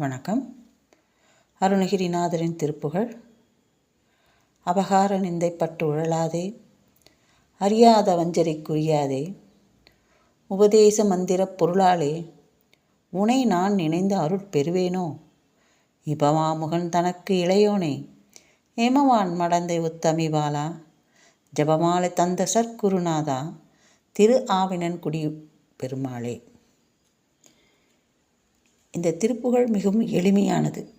வணக்கம். அருணகிரிநாதரின் திருப்புகழ். அபகார நிந்தைப்பட்டு உழலாதே. அறியாத வஞ்சரை குறியாதே உபதேச மந்திரப் பொருளாலே உனை நான் நினைந்த அருள் பெறுவேனோ? இபமாமுகன் தனக்கு இளையோனே. ஏமவான் மடந்தை உத்தமிபாலா ஜபமாலை தந்த சற்குருநாதா திரு ஆவினன் குடி பெருமாளே. இந்த திருப்புகழ் மிகவும் எளிமையானது.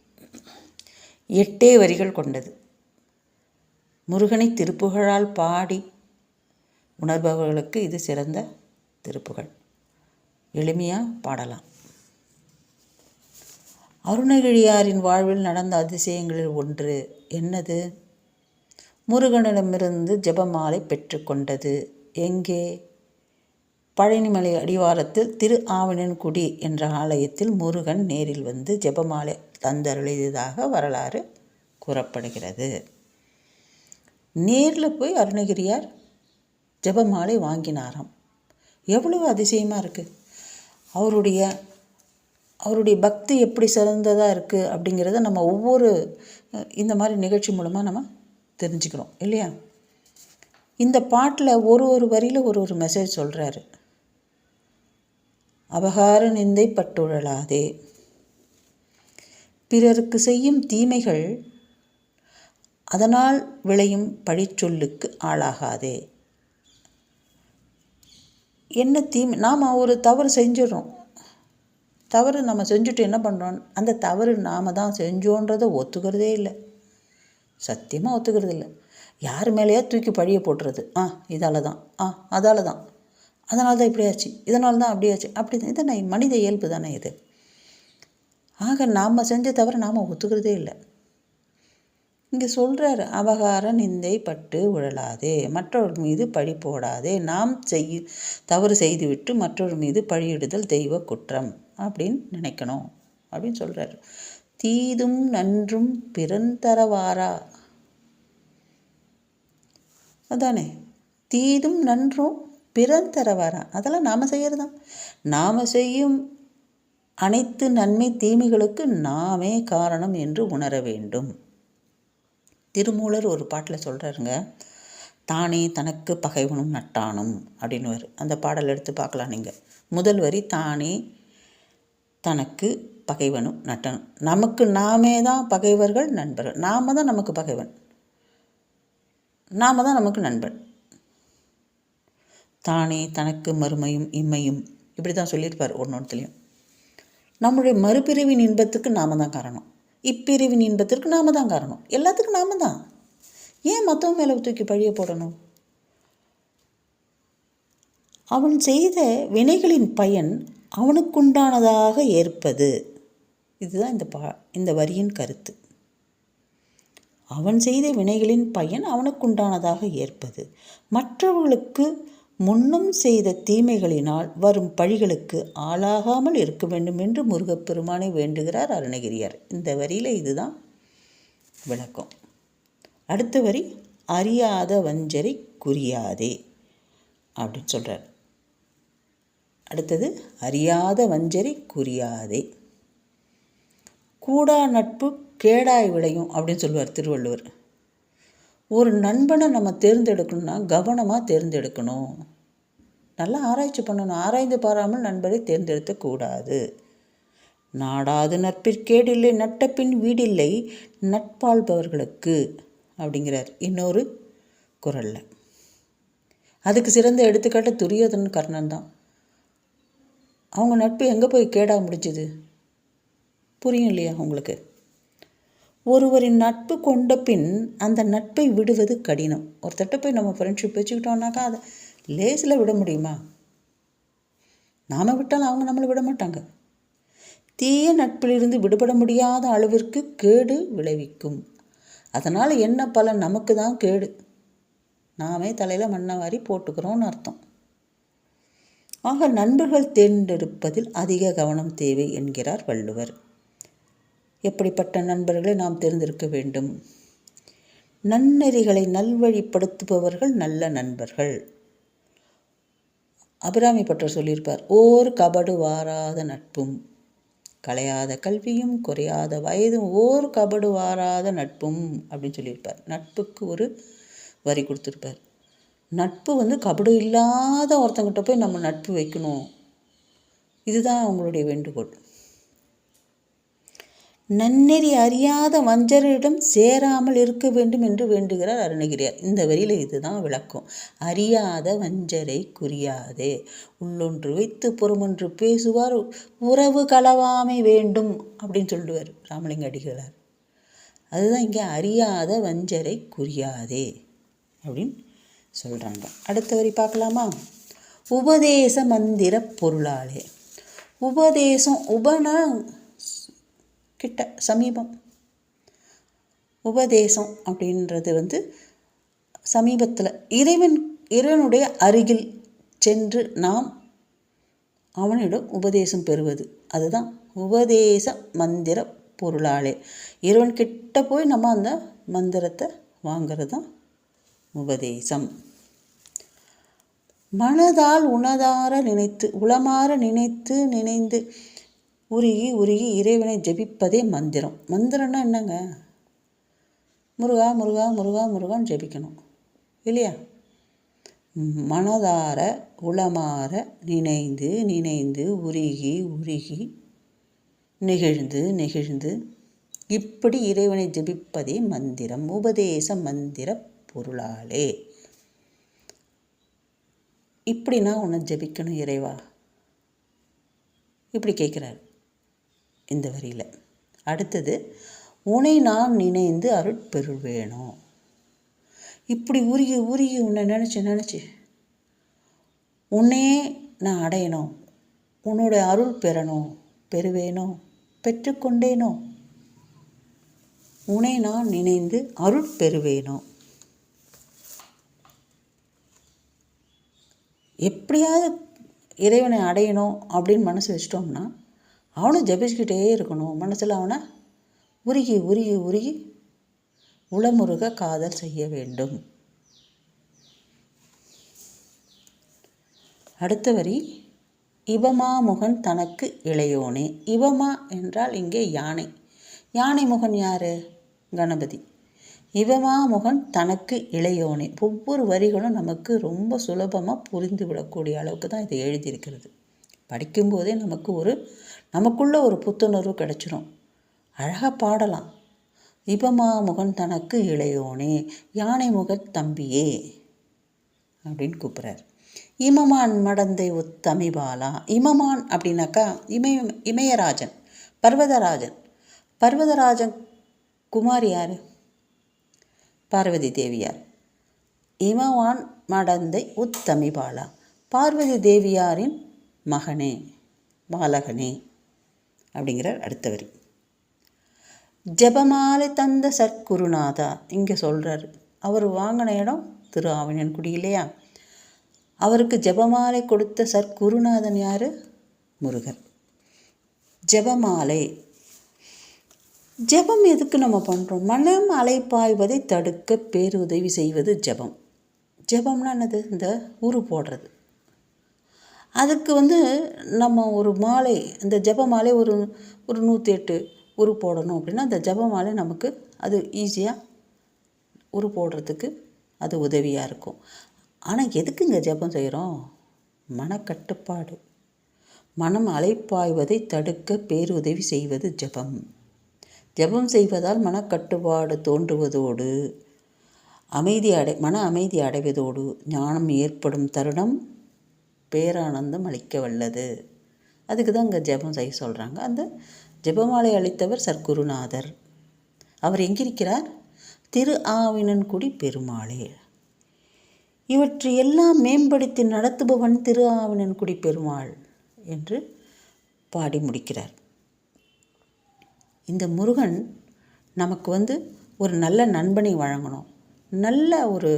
எட்டே வரிகள் கொண்டது. முருகனை திருப்புகழால் பாடி உணர்பவர்களுக்கு இது சிறந்த திருப்புகழ். எளிமையாக பாடலாம். அருணகிரியாரின் வாழ்வில் நடந்த அதிசயங்களில் ஒன்று என்னது? முருகனிடமிருந்து ஜெபமாலை பெற்றுக்கொண்டது எங்கே? பழனிமலை அடிவாரத்தில் திரு ஆவணன்குடி என்ற ஆலயத்தில் முருகன் நேரில் வந்து ஜெபமாலை தந்தருளியதாக வரலாறு கூறப்படுகிறது. நேரில் போய் அருணகிரியார் ஜெபமாலை வாங்கினாராம். எவ்வளவு அதிசயமாக இருக்குது அவருடைய அவருடைய பக்தி எப்படி சிறந்ததாக இருக்குது அப்படிங்கிறத நம்ம ஒவ்வொரு இந்த மாதிரி நிகழ்ச்சி மூலமாக நம்ம தெரிஞ்சுக்கிறோம் இல்லையா? இந்த பாட்டில் ஒரு ஒரு வரியில் ஒரு ஒரு மெசேஜ் சொல்கிறாரு அபகார நிந்தை பட்டுழலாதே. பிறருக்கு செய்யும் தீமைகள் அதனால் விளையும் பழிச்சொல்லுக்கு ஆளாகாதே. என்ன தீமை? நாம் ஒரு தவறு செஞ்சிடறோம் தவறு நம்ம செஞ்சுட்டு என்ன பண்ணுறோம் அந்த தவறு நாம் தான் செஞ்சோன்றதை ஒத்துக்கிறதே இல்லை. சத்தியமாக ஒத்துக்கிறது இல்லை யார் மேலேயா தூக்கி பழிய போட்டுறது ஆ இதால் தான். ஆ அதால் தான். அதனால தான் இப்படியாச்சு இதனால தான் அப்படியாச்சு அப்படி இதனை மனித இயல்பு தானே இது. ஆக நாம் செஞ்ச தவிர நாம் ஒத்துக்கிறதே இல்லை. இங்கே சொல்கிறார் அபகார நிந்தை பட்டு உழலாதே மற்றவர்கள் மீது பழி போடாதே நாம் செய் தவறு செய்துவிட்டு மற்றவர் மீது பழியிடுதல் தெய்வ குற்றம் அப்படின்னு நினைக்கணும் அப்படின்னு சொல்கிறார் தீதும் நன்றும் பிறந்தரவாரா? அதானே. தீதும் நன்றும் பிறந்தர வரான் அதெல்லாம் நாம் செய்கிறது தான் நாம் செய்யும் அனைத்து நன்மை தீமைகளுக்கு நாமே காரணம் என்று உணர வேண்டும். திருமூலர் ஒரு பாட்டில் சொல்கிறாருங்க தானே தனக்கு பகைவனும் நட்டானும் அப்படின்னு அந்த பாடல் எடுத்து பார்க்கலாம் நீங்கள் முதல் வரி தானே தனக்கு பகைவனும் நட்டனும் நமக்கு நாமே தான் பகைவர்கள் நண்பர்கள். நாம தான் நமக்கு பகைவன். நாம தான் நமக்கு நண்பன். தானே தனக்கு மறுமையும் இம்மையும். இப்படி தான் சொல்லியிருப்பார் ஒன்றொன்றுலையும் நம்முடைய மறுபிரிவின் இன்பத்துக்கு நாம தான் காரணம். இப்பிரிவின் இன்பத்திற்கு நாம தான் காரணம். எல்லாத்துக்கும் நாம தான். ஏன் மற்றவன் மேலே தூக்கி பழிய போடணும்? அவன் செய்த வினைகளின் பயன் அவனுக்குண்டானதாக ஏற்பது. இதுதான் இந்த பா இந்த வரியின் கருத்து. அவன் செய்த வினைகளின் பயன் அவனுக்குண்டானதாக ஏற்பது. மற்றவர்களுக்கு முன்னும் செய்த தீமைகளினால் வரும் பழிகளுக்கு ஆளாகாமல் இருக்க வேண்டும் என்று முருகப்பெருமானை வேண்டுகிறார் அருணகிரியார். இந்த வரியில் இதுதான் விளக்கம். அடுத்த வரி அறியாத வஞ்சரை குறியாதே அப்படின்னு சொல்கிறார் அடுத்தது அறியாத வஞ்சரை குறியாதே கூடா நட்பு கேடாய் விளையும் அப்படின்னு சொல்லுவார் திருவள்ளுவர். ஒரு நண்பனை நம்ம தேர்ந்தெடுக்கணும்னா கவனமாக தேர்ந்தெடுக்கணும். நல்லா ஆராய்ச்சி பண்ணணும். ஆராய்ந்து பாராமல் நண்பரை தேர்ந்தெடுக்கக்கூடாது நாடாது நட்பிற்கேடில்லை நட்டப்பின் வீடில்லை நட்பாள்பவர்களுக்கு அப்படிங்கிறார் இன்னொரு குரலில். அதுக்கு சிறந்த எடுத்துக்காட்டு துரியோதன் கர்ணன் தான். அவங்க நட்பு எங்கே போய் கேடாக முடிஞ்சுது? புரியும் இல்லையா உங்களுக்கு? ஒருவரின் நட்பு கொண்ட பின் அந்த நட்பை விடுவது கடினம். ஒருத்தட்ட போய் நம்ம ஃப்ரெண்ட்ஷிப் வச்சுக்கிட்டோம்னாக்கா அதை லேஸில் விட முடியுமா? நாம் விட்டாலும் அவங்க நம்மளை விட மாட்டாங்க. தீய நட்பிலிருந்து விடுபட முடியாத அளவிற்கு கேடு விளைவிக்கும். அதனால் என்ன பலன்? நமக்கு தான் கேடு. நாமே தலையில் மண்ணை வாரி போட்டுக்கிறோன்னு அர்த்தம். ஆக நண்பர்கள் தேர்ந்தெடுப்பதில் அதிக கவனம் தேவை என்கிறார் வள்ளுவர். எப்படிப்பட்ட நண்பர்களை நாம் தேர்ந்தெடுக்க வேண்டும்? நன்னெறிகளை நல்வழிப்படுத்துபவர்கள் நல்ல நண்பர்கள். அபிராமி பட்டர் சொல்லியிருப்பார் ஓர் கபடு வாராத நட்பும் கலையாத கல்வியும் குறையாத வயதும் ஓர் கபடு வாராத நட்பும் அப்படின்னு சொல்லியிருப்பார். நட்புக்கு ஒரு வரி கொடுத்துருப்பார். நட்பு வந்து கபடு இல்லாத ஒருத்தங்கிட்ட போய் நம்ம நட்பு வைக்கணும். இதுதான் அவங்களுடைய வேண்டுகோள். நன்னெறி அறியாத வஞ்சரிடம் சேராமல் இருக்க வேண்டும் என்று வேண்டுகிறார் அருணகிரியார். இந்த வரியில் இதுதான் விளக்கம். அறியாத வஞ்சரை குறியாதே. உள்ளொன்று வைத்து புறமொன்று பேசுவார். உறவு களவாமை வேண்டும் அப்படின்னு சொல்லுவார் ராமலிங்க அடிகளார். அதுதான் இங்கே அறியாத வஞ்சரை குறியாதே அப்படின்னு சொல்கிறாங்க அடுத்த வரி பார்க்கலாமா? உபதேச மந்திர பொருளாலே. உபதேசம் உபனா கிட்ட சமீபம். உபதேசம் அப்படின்றது வந்து சமீபத்தில் இறைவன் இறைவனுடைய அருகில் சென்று நாம் அவனிடம் உபதேசம் பெறுவது. அதுதான் உபதேச மந்திர பொருளாலே. இறைவன் கிட்ட போய் நம்ம அந்த மந்திரத்தை வாங்கிறது தான் உபதேசம். மனதால் உணதார நினைத்து உளமாற நினைத்து நினைந்து உருகி உருகி இறைவனை ஜெபிப்பதே மந்திரம். மந்திரம்னா என்னங்க? முருகா முருகா முருகா முருகான்னு ஜெபிக்கணும். இல்லையா? மனதார உளமாற நினைந்து நினைந்து உருகி உருகி நெகிழ்ந்து நெகிழ்ந்து இப்படி இறைவனை ஜெபிப்பதே மந்திரம். உபதேச மந்திர பொருளாலே. இப்படி நான் உன்னை ஜெபிக்கணும் இறைவா. இப்படி கேட்குறாரு இந்த வரியில். அடுத்தது உனை நான் நினைந்து அருட்பெறுவேணும் இப்படி உருகி உருகி உன்னை நினச்சி நினச்சி உன்னையே நான் அடையணும் உன்னோட அருள் பெறணும் பெறுவேனோ? பெற்றுக்கொண்டேனோ? உன்னை நான் நினைந்து அருள் பெறுவேனோ எப்படியாவது இறைவனை அடையணும் அப்படின்னு மனசு வச்சிட்டோம்னா அவனும் ஜபிச்சுக்கிட்டே இருக்கணும். மனசில் அவனை உருகி உருகி உருகி உளமுருக காதல் செய்ய வேண்டும். அடுத்த வரி இவமா முகன் தனக்கு இளையோனே. இவமா என்றால் இங்கே யானை. யானை முகன் யார்? கணபதி. இவமா முகன் தனக்கு இளையோனே. ஒவ்வொரு வரிகளும் நமக்கு ரொம்ப சுலபமாக புரிந்து விடக்கூடிய அளவுக்கு தான் இது எழுதியிருக்கிறது. படிக்கும்போதே நமக்கு ஒரு நமக்குள்ளே ஒரு புத்துணர்வு கிடச்சிரும். அழகாக பாடலாம். இபமா முகன் தனக்கு இளையோனே யானை முகத் தம்பியே அப்படின்னு கூப்பிட்றார். இமமான் மடந்தை உத்தமிபாலா இமமான் அப்படின்னாக்கா இமய இமயராஜன் பர்வதராஜன். பர்வதராஜன் குமார் யார்? பார்வதி தேவியார். இமவான் மடந்தை உத்தமிபாலா பார்வதி தேவியாரின் மகனே பாலகனே அப்படிங்கிறார் அடுத்த வரி ஜபமாலை தந்த சற்குருநாதா இங்கே சொல்கிறார் அவர் வாங்கின இடம் திரு ஆவணன்குடி இல்லையா அவருக்கு ஜபமாலை கொடுத்த சற்குருநாதன் யார்? முருகன் ஜபமாலை. ஜபம் எதுக்கு நம்ம பண்ணுறோம் மனம் அலைப்பாய்வதை தடுக்க பேருதவி செய்வது ஜபம். ஜபம்னா என்னது? இந்த உரு போடுறது. அதுக்கு வந்து நம்ம ஒரு மாலை இந்த ஜப மாலை ஒரு ஒரு நூற்றி எட்டு உரு போடணும் அப்படின்னா அந்த ஜப மாலை நமக்கு அது ஈஸியாக உரு போடுறதுக்கு அது உதவியாக இருக்கும். ஆனால் எதுக்குங்க ஜபம் செய்கிறோம் மனக்கட்டுப்பாடு. மனம் அலைப்பாய்வதை தடுக்க பேருதவி செய்வது ஜபம். ஜபம் செய்வதால் மனக்கட்டுப்பாடு தோன்றுவதோடு அமைதி அடை மன அமைதி அடைவதோடு ஞானம் ஏற்படும் தருணம் பேரானந்தம் அளிக்க வல்லது அதுக்கு தான் இங்கே ஜெபம் செய்ய சொல்கிறாங்க அந்த ஜெபமாலை அளித்தவர் சர்க்குருநாதர் அவர் எங்கிருக்கிறார்? திரு ஆவினன்குடி பெருமாளே. இவற்றை எல்லாம் மேம்படுத்தி நடத்துபவன் திரு ஆவினன்குடி பெருமாள் என்று பாடி முடிக்கிறார். இந்த முருகன் நமக்கு வந்து ஒரு நல்ல நண்பனை வழங்கணும். நல்ல ஒரு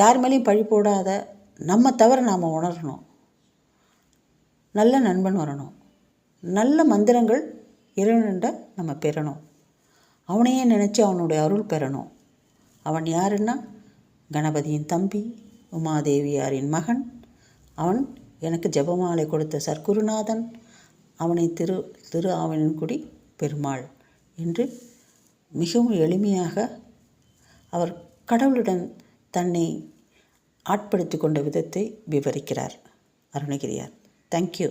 யார் மேலேயும் பழி போடாத நம்ம தவிர நாம் உணரணும். நல்ல நண்பன் வரணும். நல்ல மந்திரங்கள் இறைவன்கிட்ட நம்ம பெறணும். அவனையே நினச்சி அவனுடைய அருள் பெறணும். அவன் யாருன்னா? கணபதியின் தம்பி உமாதேவியாரின் மகன். அவன் எனக்கு ஜபமாலை கொடுத்த சர்க்குருநாதன். அவனை திரு திரு ஆவணன்குடி பெருமாள் என்று மிகவும் எளிமையாக அவர் கடவுளுடன் தன்னை ஆட்படுத்தி கொண்ட விதத்தை விவரிக்கிறார் அருணகிரியார். தேங்க்யூ